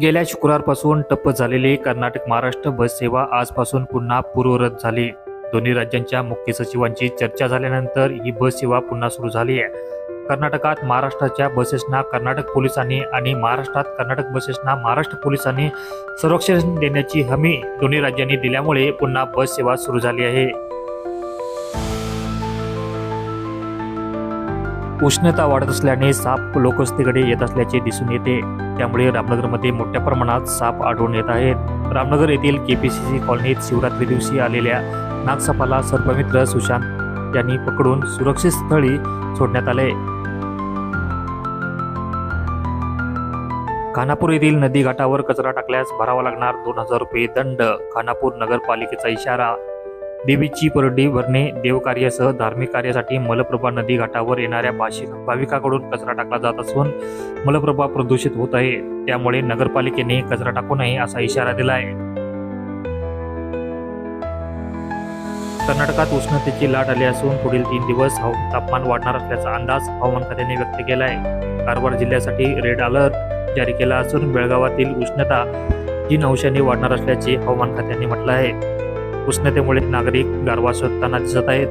गेल्या शुक्रवारपासून ठप्प झालेली कर्नाटक महाराष्ट्र बस सेवा आजपासून पुन्हा पूर्वरत झाली. दोन्ही राज्यांच्या मुख्य सचिवांची चर्चा झाल्यानंतर ही बस सेवा पुन्हा सुरू झाली आहे. कर्नाटकात महाराष्ट्राच्या बसेसना कर्नाटक पोलिसांनी आणि महाराष्ट्रात कर्नाटक बसेसना महाराष्ट्र पोलिसांनी संरक्षण देण्याची हमी दोन्ही राज्यांनी दिल्यामुळे पुन्हा बस सेवा सुरू झाली आहे. उष्णता वाढत असल्याने साप लोकवस्तीकडे येत असल्याचे दिसून येते. त्यामुळे रामनगरमध्ये मोठ्या प्रमाणात साप आढळून येत आहेत. रामनगर येथील के पी सी सी कॉलनीत शिवरात्री दिवशी आलेल्या नागसापाला सर्पमित्र सुशांत यांनी पकडून सुरक्षित स्थळी सोडण्यात आले. खानापूर येथील नदी घाटावर कचरा टाकल्यास भरावा लागणार दोन हजार रुपये दंड खानापूर नगरपालिकेचा इशारा देवीची परडी भरणे देवकार्यासह धार्मिक कार्यासाठी मलप्रभा नदी घाटावर येणाऱ्या भाषिक भाविकाकडून कचरा टाकला जात असून मलप्रभा प्रदूषित होत आहे. त्यामुळे नगरपालिकेने कचरा टाकू नये असा इशारा दिला आहे कर्नाटकात उष्णतेची लाट आली असून पुढील तीन दिवस तापमान वाढणार असल्याचा अंदाज हवामान खात्याने व्यक्त केला आहे कारवार जिल्ह्यासाठी रेड अलर्ट जारी केला असून बेळगावातील उष्णता तीन अंशांनी वाढणार असल्याचे हवामान खात्याने म्हटलं आहे. उष्णतेमुळे नागरिक गारवा शोधताना दिसत आहेत.